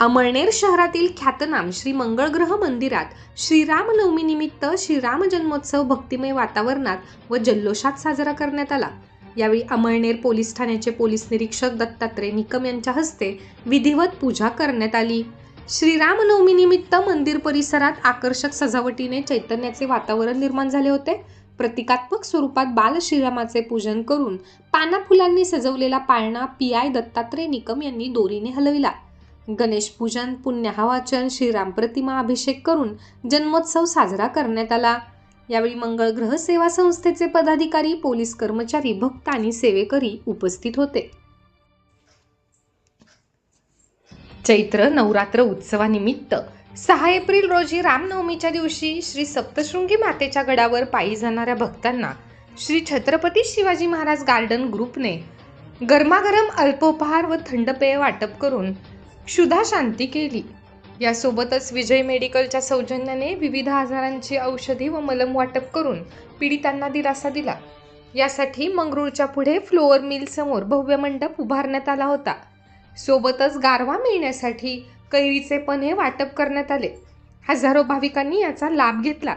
अमळनेर शहरातील ख्यातनाम श्री मंगळग्रह मंदिरात श्रीरामनवमीनिमित्त श्रीराम जन्मोत्सव भक्तिमय वातावरणात व जल्लोषात साजरा करण्यात आला. यावेळी अमळनेर पोलीस ठाण्याचे पोलीस निरीक्षक दत्तात्रय निकम यांच्या हस्ते विधिवत पूजा करण्यात आली. श्रीरामनवमीनिमित्त मंदिर परिसरात आकर्षक सजावटीने चैतन्याचे वातावरण निर्माण झाले होते. प्रतिकात्मक स्वरूपात बाल श्रीरामाचे पूजन करून पाना फुलांनी सजवलेला पाळणा पी आय दत्तात्रय निकम यांनी दोरीने हलविला. गणेश पूजन पुण्यहावाचन श्रीराम प्रतिमा अभिषेक करून जन्मोत्सव साजरा करण्यात आला. यावेळी मंगळ ग्रह सेवा संस्थेचे पदाधिकारी पोलीस कर्मचारी भक्त आणि सेवेकरी उपस्थित होते. चैत्र नवरात्र उत्सवानिमित्त सहा एप्रिल रोजी रामनवमीच्या दिवशी श्री सप्तशृंगी मातेच्या गडावर पायी जाणाऱ्या भक्तांना श्री छत्रपती शिवाजी महाराज गार्डन ग्रुपने गरमागरम अल्पोपहार व थंड पेय वाटप करून क्षुधा शांती केली. यासोबतच विजय मेडिकलच्या सौजन्याने विविध आजारांची औषधी व मलम वाटप करून पीडितांना दिलासा दिला. यासाठी मंगरूळच्या पुढे फ्लोअर मिलसमोर भव्य मंडप उभारण्यात आला होता. सोबतच गारवा मिळण्यासाठी कैरीचे पन्हे वाटप करण्यात आले. हजारो भाविकांनी याचा लाभ घेतला.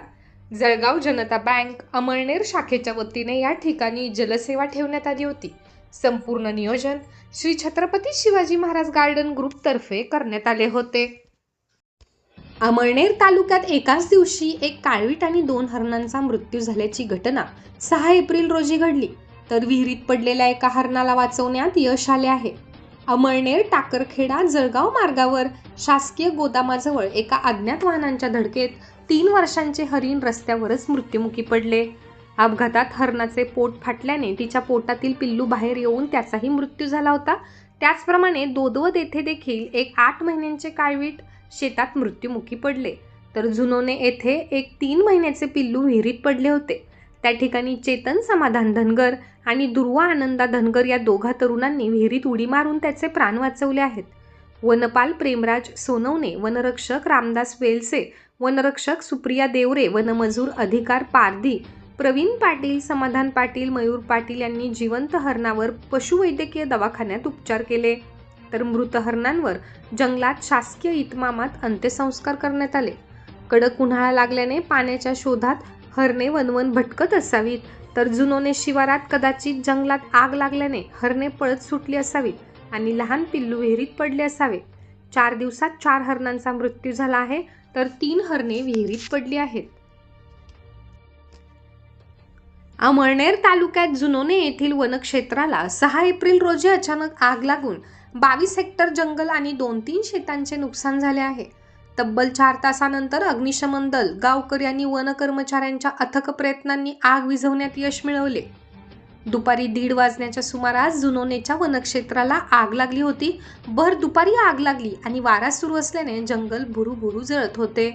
जळगाव जनता बँक अमळनेर शाखेच्या वतीने या ठिकाणी जलसेवा ठेवण्यात आली होती. संपूर्ण नियोजन श्री छत्रपती शिवाजी महाराज गार्डन ग्रुपतर्फे करण्यात आले होते. अमळनेर तालुक्यात एकाच दिवशी एक काळवीट आणि दोन हरणांचा मृत्यू झाल्याची घटना सहा एप्रिल रोजी घडली. तर विहिरीत पडलेल्या एका हरणाला वाचवण्यात यश आले आहे. अमळनेर टाकरखेडा जळगाव मार्गावर शासकीय गोदामाजवळ एका अज्ञात वाहनांच्या धडकेत तीन वर्षांचे हरिण रस्त्यावरच मृत्युमुखी पडले. अपघातात हरणाचे पोट फाटल्याने तिच्या पोटातील पिल्लू बाहेर येऊन त्याचाही मृत्यू झाला होता. त्याचप्रमाणे दोदवत येथे देखील एक आठ महिन्यांचे काळवीट शेतात मृत्युमुखी पडले. तर जुनोने येथे एक तीन महिन्याचे पिल्लू विहिरीत पडले होते. त्या ठिकाणी चेतन समाधान धनगर आणि दुर्वा आनंदा धनगर या दोघा तरुणांनी विहिरीत उडी मारून त्याचे प्राण वाचवले आहेत. वनपाल प्रेमराज सोनवणे वनरक्षक रामदास वेलसे वनरक्षक सुप्रिया देवरे वनमजूर अधिकार पारधी प्रवीण पाटील समाधान पाटील मयूर पाटील यांनी जिवंत हरणावर पशुवैद्यकीय दवाखान्यात उपचार केले. तर मृत हरणांवर जंगलात शासकीय इतमामात अंत्यसंस्कार करण्यात आले. कडक उन्हाळा लागल्याने पाण्याच्या शोधात हरणे वनवन भटकत असावीत. तर जुनोने शिवारात कदाचित जंगलात आग लागल्याने हरणे पळत सुटली असावीत आणि लहान पिल्लू विहिरीत पडले असावे. चार दिवसात चार हरणांचा मृत्यू झाला आहे तर तीन हरणे विहिरीत पडली आहेत. अमळनेर तालुक्यात जुनोने येथील वनक्षेत्राला सहा एप्रिल रोजी अचानक आग लागून बावीस हेक्टर जंगल आणि दोन तीन शेतांचे नुकसान झाले आहे. तब्बल चार तासानंतर अग्निशमन दल गावकरी आणि वन कर्मचाऱ्यांच्या अथक प्रयत्नांनी आग विझवण्यात यश मिळवले. दुपारी दीड वाजण्याच्या सुमारास जुनोनेच्या वनक्षेत्राला आग लागली होती. भर दुपारी आग लागली आणि वारा सुरू असल्याने जंगल भुरूभुरू जळत होते.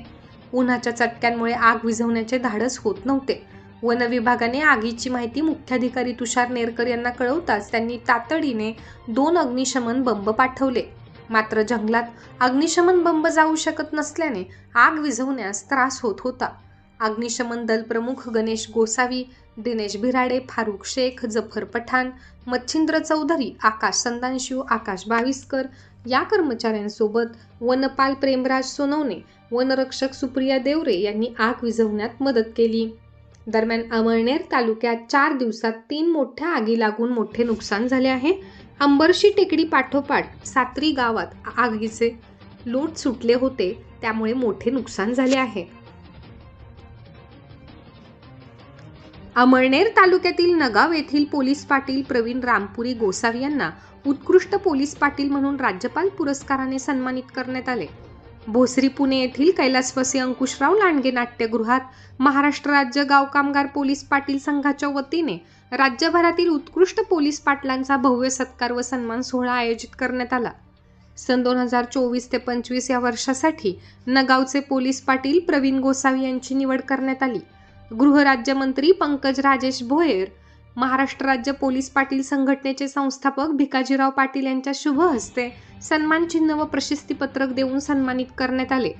उन्हाच्या चटक्यांमुळे आग विझवण्याचे धाडस होत नव्हते. वन विभागाने आगीची माहिती मुख्याधिकारी तुषार नेरकर यांना कळवताच त्यांनी तातडीने दोन अग्निशमन बंब पाठवले. मात्र जंगलात अग्निशमन बंब जाऊ शकत नसल्याने आग विझवण्यास त्रास होत होता. अग्निशमन दल प्रमुख गणेश गोसावी दिनेश भिराडे फारुख शेख जफर पठाण मच्छिंद्र चौधरी आकाश संदानशिव आकाश बाविस्कर या कर्मचाऱ्यांसोबत वनपाल प्रेमराज सोनवणे वनरक्षक सुप्रिया देवरे यांनी आग विझवण्यात मदत केली. दरम्यान अमळनेर तालुक्यात चार दिवसात तीन मोठ्या आगी लागून मोठे नुकसान झाले आहे. अंबरशी टेकडी पाठोपाठ सात्री गावात आगीचे लोट सुटले होते त्यामुळे मोठे नुकसान झाले आहे. अमळनेर तालुक्यातील नगाव येथील पोलीस पाटील प्रवीण रामपुरी गोसावी यांना उत्कृष्ट पोलीस पाटील म्हणून राज्यपाल पुरस्काराने सन्मानित करण्यात आले. भोसरी पुणे येथील कैलासवासी अंकुशराव लांडगे नाट्यगृहात महाराष्ट्र राज्य गाव कामगार पोलीस पाटील संघाच्या वतीने राज्यभरातील उत्कृष्ट पोलीस पाटलांचा भव्य सत्कार व सन्मान सोहळा आयोजित करण्यात आला. सन दोन हजार चोवीस ते पंचवीस या वर्षासाठी नगावचे पोलीस पाटील प्रवीण गोसावी यांची निवड करण्यात आली. गृहराज्यमंत्री पंकज राजेश भोयर महाराष्ट्र राज्य पोलीस पाटील संघटनेचे संस्थापक भिकाजीराव पाटील यांच्या शुभ हस्ते सन्मान चिन्ह व प्रशस्तीपत्रक देऊन सन्मानित करण्यात आले.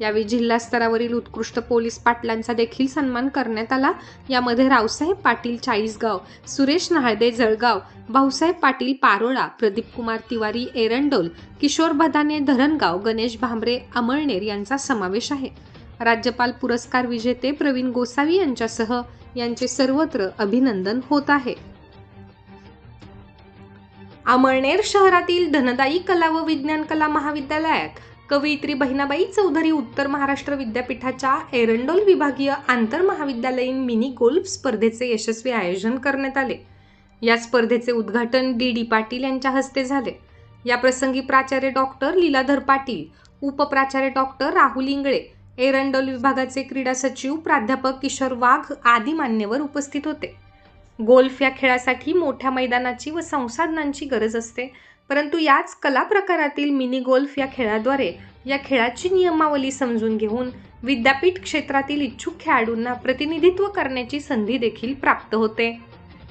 यावेळी जिल्हा स्तरावरील उत्कृष्ट पोलीस पाटलांचा देखील सन्मान करण्यात आला. यामध्ये रावसाहेब पाटील चाळीसगाव सुरेश नाहळदे जळगाव भाऊसाहेब पाटील पारोळा प्रदीप कुमार तिवारी एरंडोल किशोर भदाने धरणगाव गणेश भांबरे अमळनेर यांचा समावेश आहे. राज्यपाल पुरस्कार विजेते प्रवीण गोसावी यांच्यासह यांचे सर्वत्र अभिनंदन होत आहे. अमळनेर शहरातील धनदायी कला व विज्ञान कला महाविद्यालयात कवयित्री बहिणाबाई चौधरी उत्तर महाराष्ट्र विद्यापीठाच्या एरंडोल विभागीय आंतर महाविद्यालयीन मिनी गोल्फ स्पर्धेचे यशस्वी आयोजन करण्यात आले. या स्पर्धेचे उद्घाटन डी डी पाटील यांच्या हस्ते झाले. या प्रसंगी प्राचार्य डॉक्टर लीलाधर पाटील उपप्राचार्य डॉक्टर राहुल इंगळे एरंडोल विभागाचे क्रीडा सचिव प्राध्यापक किशोर वाघ आदी मान्यवर उपस्थित होते. गोल्फ या खेळासाठी मोठ्या मैदानाची व संसाधनांची गरज असते. परंतु याच कला प्रकारातील मिनी गोल्फ या खेळाद्वारे या खेळाची नियमावली समजून घेऊन विद्यापीठ क्षेत्रातील इच्छुक खेळाडूंना प्रतिनिधित्व करण्याची संधी देखील प्राप्त होते.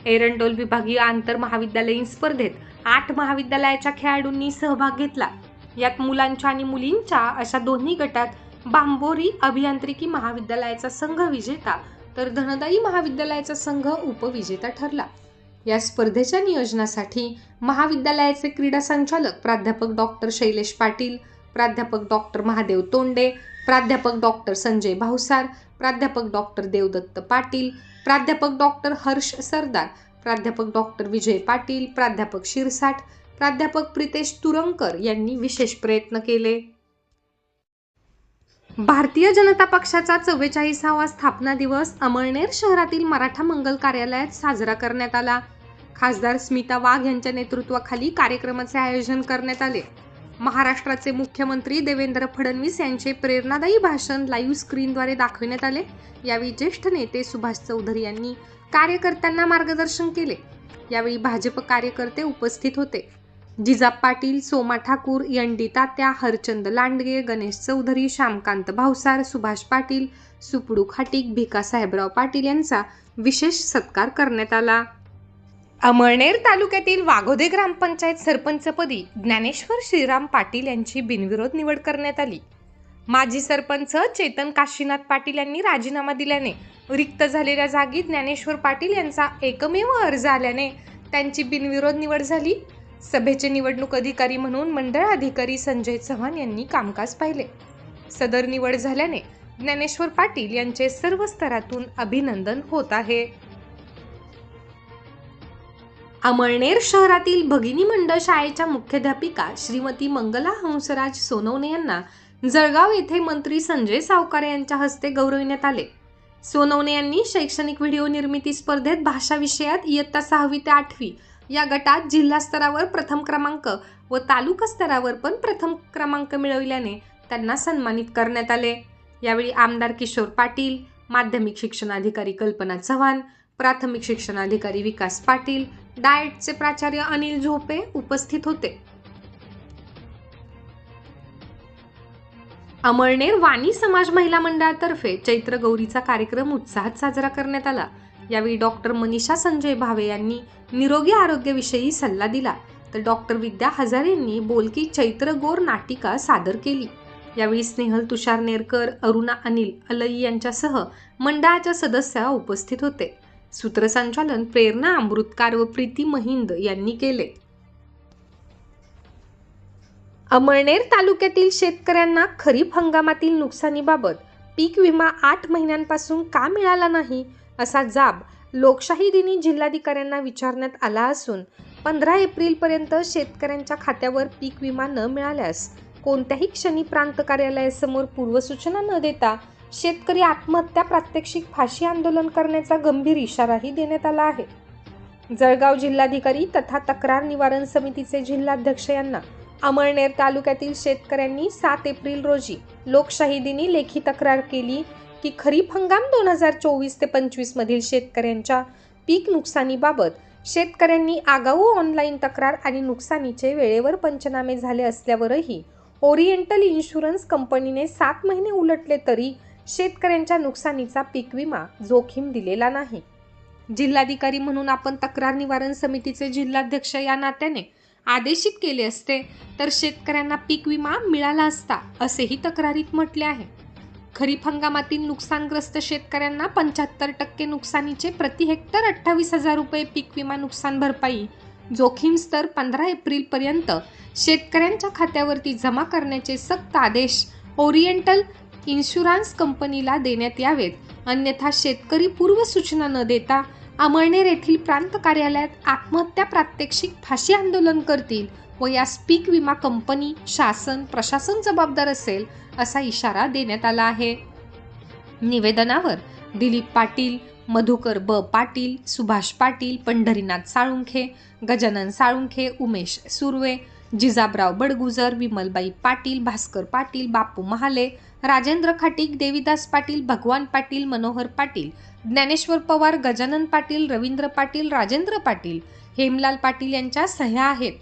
एरंडोल विभागीय आंतर महाविद्यालयीन स्पर्धेत आठ महाविद्यालयाच्या खेळाडूंनी सहभाग घेतला. यात मुलांच्या आणि मुलींच्या अशा दोन्ही गटात बांबोरी अभियांत्रिकी महाविद्यालयाचा संघ विजेता तर धनदाई महाविद्यालयाचा संघ उपविजेता ठरला. या स्पर्धेच्या नियोजनासाठी महाविद्यालयाचे क्रीडा संचालक प्राध्यापक डॉक्टर शैलेश पाटील प्राध्यापक डॉक्टर महादेव तोंडे प्राध्यापक डॉक्टर संजय भावसार प्राध्यापक डॉक्टर देवदत्त पाटील प्राध्यापक डॉक्टर हर्ष सरदार प्राध्यापक डॉक्टर विजय पाटील प्राध्यापक शिरसाट प्राध्यापक प्रितेश तुरंकर यांनी विशेष प्रयत्न केले. भारतीय जनता पक्षाचा चव्वेचाळीसावा स्थापना दिवस अमळनेर शहरातील मराठा मंगल कार्यालयात साजरा करण्यात आला. खासदार स्मिता वाघ यांच्या नेतृत्वाखाली कार्यक्रमाचे आयोजन करण्यात आले. महाराष्ट्राचे मुख्यमंत्री देवेंद्र फडणवीस यांचे प्रेरणादायी भाषण लाईव्ह स्क्रीनद्वारे दाखविण्यात आले. यावेळी ज्येष्ठ नेते सुभाष चौधरी यांनी कार्यकर्त्यांना मार्गदर्शन केले. यावेळी भाजप कार्यकर्ते उपस्थित होते. जिजा पाटील सोमा ठाकूर यंडी तात्या हरचंद लांडगे गणेश चौधरी श्यामकांत भावसार सुभाष पाटील सुपडू खाटीक भिका साहेबराव पाटील यांचा विशेष सत्कार करण्यात आला. अमळनेर तालुक्यातील वाघोदे ग्रामपंचायत सरपंचपदी ज्ञानेश्वर श्रीराम पाटील यांची बिनविरोध निवड करण्यात आली. माजी सरपंच चेतन काशीनाथ पाटील यांनी राजीनामा दिल्याने रिक्त झालेल्या जागी ज्ञानेश्वर पाटील यांचा एकमेव अर्ज आल्याने त्यांची बिनविरोध निवड झाली. सभेचे निवडणूक अधिकारी म्हणून मंडळ अधिकारी संजय चव्हाण यांनी कामकाज पाहिले. सदर निवड झाल्याने ज्ञानेश्वर पाटील यांचे सर्व स्तरातून अभिनंदन होत आहे. अमळनेर शहरातील भगिनी मंडळ शाळेच्या मुख्याध्यापिका श्रीमती मंगला हंसराज सोनवणे यांना जळगाव येथे मंत्री संजय सावकारे यांच्या हस्ते गौरविण्यात आले. सोनवणे यांनी शैक्षणिक व्हिडिओ निर्मिती स्पर्धेत भाषा विषयात इयत्ता सहावी ते आठवी या गटात जिल्हा स्तरावर प्रथम क्रमांक व तालुका स्तरावर पण प्रथम क्रमांक मिळविल्याने त्यांना सन्मानित करण्यात आले. यावेळी आमदार किशोर पाटील माध्यमिक शिक्षणाधिकारी कल्पना चव्हाण प्राथमिक शिक्षणाधिकारी विकास पाटील डाएटचे प्राचार्य अनिल झोपे उपस्थित होते. अमळनेर वाणी समाज महिला मंडळातर्फे चैत्र गौरीचा कार्यक्रम उत्साहात साजरा करण्यात आला. यावेळी डॉक्टर मनीषा संजय भावे यांनी निरोगी आरोग्याविषयी सल्ला दिला. तर डॉक्टर विद्या हजारे यांनी बोलकी चैत्र गोर नाटिका सादर केली. यावेळी स्नेहल तुषार नेरकर अरुणा अनिल अलई यांच्यासह मंडळाच्या सदस्या उपस्थित होते. सूत्रसंचालन प्रेरणा अमृतकार व प्रीती महिंद यांनी केले. अमळनेर तालुक्यातील शेतकऱ्यांना खरीप हंगामातील नुकसानीबाबत पीक विमा आठ महिन्यांपासून का मिळाला नाही? असा जाब लोकशाही दिनी जिल्हाधिकाऱ्यांना विचारण्यात आला असून पंधरा एप्रिलपर्यंत शेतकऱ्यांच्या खात्यावर पीक विमा न मिळाल्यास कोणत्याही क्षणी प्रांत कार्यालयासमोर पूर्वसूचना न देता शेतकरी आत्महत्या प्रात्यक्षिक फाशी आंदोलन करण्याचा गंभीर इशाराही देण्यात आला आहे. जळगाव जिल्हाधिकारी तथा तक्रार निवारण समितीचे जिल्हाध्यक्ष यांना अमळनेर तालुक्यातील शेतकऱ्यांनी सात एप्रिल रोजी लोकशाही दिनी लेखी तक्रार केली की खरीप हंगाम दोन हजार चोवीस ते पंचवीसमधील शेतकऱ्यांच्या पीक नुकसानीबाबत शेतकऱ्यांनी आगाऊ ऑनलाईन तक्रार आणि नुकसानीचे वेळेवर पंचनामे झाले असल्यावरही ओरिएंटल इन्शुरन्स कंपनीने सात महिने उलटले तरी शेतकऱ्यांच्या नुकसानीचा पीक विमा जोखीम दिलेला नाही. जिल्हाधिकारी म्हणून आपण तक्रार निवारण समितीचे जिल्हाध्यक्ष या नात्याने आदेशित केले असते तर शेतकऱ्यांना पीक विमा मिळाला असता असेही तक्रारीत म्हटले आहे. खरीप हंगामातील नुकसानग्रस्त शेतकऱ्यांना पंच्याहत्तर टक्के नुकसानीचे प्रति हेक्टर अठ्ठावीस हजार रुपये पीक विमा नुकसान भरपाई. जोखीम स्तर पंधरा एप्रिलपर्यंत शेतकऱ्यांच्या खात्यावरती जमा करण्याचे सक्त आदेश ओरिएंटल इन्शुरन्स कंपनीला देण्यात यावेत. अन्यथा शेतकरी पूर्व सूचना न देता अमळनेर येथील प्रांत कार्यालयात आत्महत्या प्रात्यक्षिक फाशी आंदोलन करतील. व यास पीक विमा कंपनी शासन प्रशासन जबाबदार असेल असा इशारा देण्यात आला आहे. निवेदनावर दिलीप पाटील मधुकर ब. पाटील सुभाष पाटील पंढरीनाथ साळुंखे गजानन साळुंखे उमेश सुर्वे जिजाबराव बडगुजर विमलबाई पाटील भास्कर पाटील बापू महाले राजेंद्र खाटीक देविदास पाटील भगवान पाटील मनोहर पाटील ज्ञानेश्वर पवार गजानन पाटील रवींद्र पाटील राजेंद्र पाटील हेमलाल पाटील यांच्या सह्या आहेत.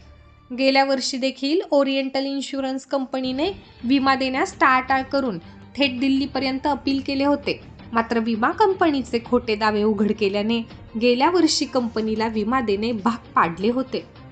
गेल्या वर्षी देखील ओरिएंटल इन्शुरन्स कंपनीने विमा देण्यास टाळाटाळ करून थेट दिल्लीपर्यंत अपील केले होते. मात्र विमा कंपनीचे खोटे दावे उघड केल्याने गेल्या वर्षी कंपनीला विमा देणे भाग पाडले होते.